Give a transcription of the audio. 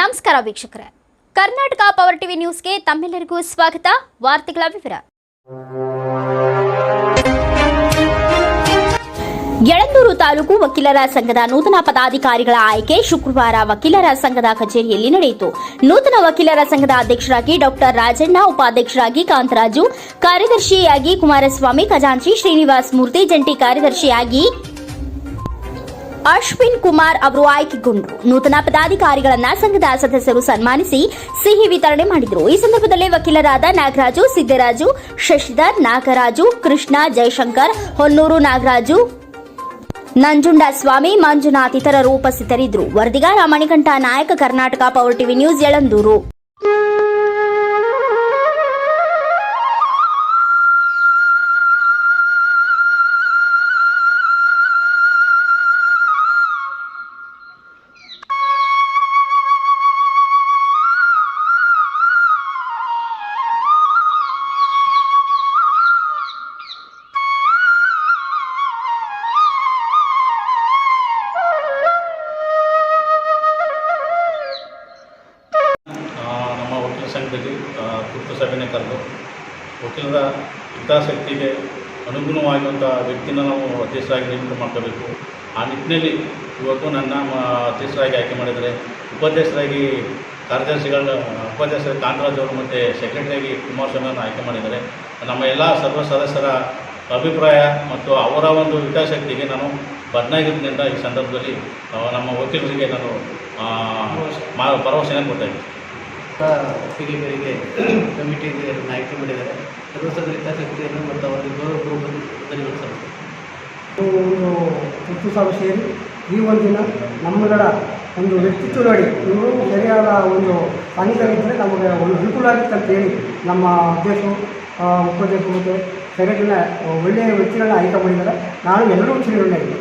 ನಮಸ್ಕಾರ ವೀಕ್ಷಕರೇ. Karnataka power TV ನ್ಯೂಸ್ಗೆ ತಮ್ಮೆಲ್ಲರಿಗೂ ಸ್ವಾಗತ. ವಾರ್ತೆಗಳ ವಿವರ. ಯಳಂದೂರು ತಾಲೂಕು ವಕೀಲರ ಸಂಘದ ನೂತನ ಪದಾಧಿಕಾರಿಗಳ ಆಯ್ಕೆ ಶುಕ್ರವಾರ ವಕೀಲರ ಸಂಘದ ಕಚೇರಿಯಲ್ಲಿ ನಡೆಯಿತು. ನೂತನ ವಕೀಲರ ಸಂಘದ ಅಧ್ಯಕ್ಷರಾಗಿ ಡಾಕ್ಟರ್ ರಾಜಣ್ಣ, ಉಪಾಧ್ಯಕ್ಷರಾಗಿ ಕಾಂತರಾಜು, ಕಾರ್ಯದರ್ಶಿಯಾಗಿ ಕುಮಾರಸ್ವಾಮಿ, ಖಜಾಂಚಿ ಶ್ರೀನಿವಾಸ್ ಮೂರ್ತಿ, ಜಂಟಿ ಕಾರ್ಯದರ್ಶಿಯಾಗಿ ಅಶ್ವಿನ್ ಕುಮಾರ್ ಅವರು ಆಯ್ಕೆಗೊಂಡರು ನೂತನ ಪದಾಧಿಕಾರಿಗಳನ್ನ ಸಂಘದ ಸದಸ್ಯರು ಸನ್ಮಾನಿಸಿ ಸಿಹಿ ವಿತರಣೆ ಮಾಡಿದರು. ಈ ಸಂದರ್ಭದಲ್ಲಿ ವಕೀಲರಾದ ನಾಗರಾಜು, ಸಿದ್ದರಾಜು, ಶಶಿಧರ್, ನಾಗರಾಜು, ಕೃಷ್ಣ, ಜಯಶಂಕರ್, ಹೊನ್ನೂರು ನಾಗರಾಜು ನಂಜುಂಡ ಸ್ವಾಮಿ ಮಂಜುನಾಥ್ ಇತರರು ಉಪಸ್ಥಿತರಿದ್ದರು. ವರದಿಗಾರ Manikanta Nayak, Karnataka power TV news, Yelandur. ತುರ್ತು ಸಭೆನೇ ಕರೆದು ವಕೀಲರ ಹಿತಾಸಕ್ತಿಗೆ ಅನುಗುಣವಾಗಿರುವಂಥ ವ್ಯಕ್ತಿನ ನಾವು ಅಧ್ಯಕ್ಷರಾಗಿ ನೇಮಕ ಮಾಡ್ಕೋಬೇಕು. ಆ ನಿಟ್ಟಿನಲ್ಲಿ ಇವತ್ತು ನನ್ನ ಅಧ್ಯಕ್ಷರಾಗಿ ಆಯ್ಕೆ ಮಾಡಿದರೆ ಉಪಾಧ್ಯಕ್ಷರಾಗಿ ಕಾರ್ಯದರ್ಶಿಗಳ ಉಪಾಧ್ಯಕ್ಷರ ಕಾಂತರಾಜ್ ಅವರು ಮತ್ತು ಸೆಕ್ರೆಟರಿಯಾಗಿ ಕುಮಾರಸ್ವಾಮಿಯನ್ನು ಆಯ್ಕೆ ಮಾಡಿದ್ದಾರೆ ನಮ್ಮ ಎಲ್ಲ ಸರ್ವ ಸದಸ್ಯರ ಅಭಿಪ್ರಾಯ ಮತ್ತು ಅವರ ಒಂದು ಹಿತಾಸಕ್ತಿಗೆ ನಾನು ಬದನಾಗಿರೋದ್ರಿಂದ ಈ ಸಂದರ್ಭದಲ್ಲಿ ನಮ್ಮ ವಕೀಲರಿಗೆ ನಾನು ಮಾ ಭರವಸೆಯನ್ನು ಕೊಡ್ತಾ ಒಪ್ಪಿಗೆಗಳಿಗೆ ಕಮಿಟಿಗೆ ಆಯ್ಕೆ ಮಾಡಿದ್ದಾರೆ. ಸರ್ವಸದ ಹಿತಾಸಕ್ತಿಯನ್ನು ಮತ್ತು ಅವರಿಗೆ ಗೌರವ ಧನ್ಯವಾದ. ಒಂದು ತುರ್ತು ಸಭೆ ಸೇರಿ ಈ ಒಂದಿನ ನಮ್ಮಗಳ ಒಂದು ವ್ಯಕ್ತಿತ್ವ ನೋಡಿ ಇವರು ಸರಿಯಾದ ಒಂದು ಸಾನ್ನಿಧ್ಯವಿದ್ದರೆ ನಮಗೆ ಒಂದು ಅನುಕೂಲ ಆಗುತ್ತೆ ಅಂತ ಹೇಳಿ ನಮ್ಮ ಅಧ್ಯಕ್ಷರು ಉಪಾಧ್ಯಕ್ಷರು ಮತ್ತು ಸೆಕ್ರೆಟರಿನ ಒಳ್ಳೆಯ ವ್ಯಕ್ತಿಗಳನ್ನ ಆಯ್ಕೆ ಮಾಡಿದ್ದಾರೆ. ನಾನು ಎಲ್ಲರೂ ಸೇರಿಕೊಂಡಿದ್ದೀನಿ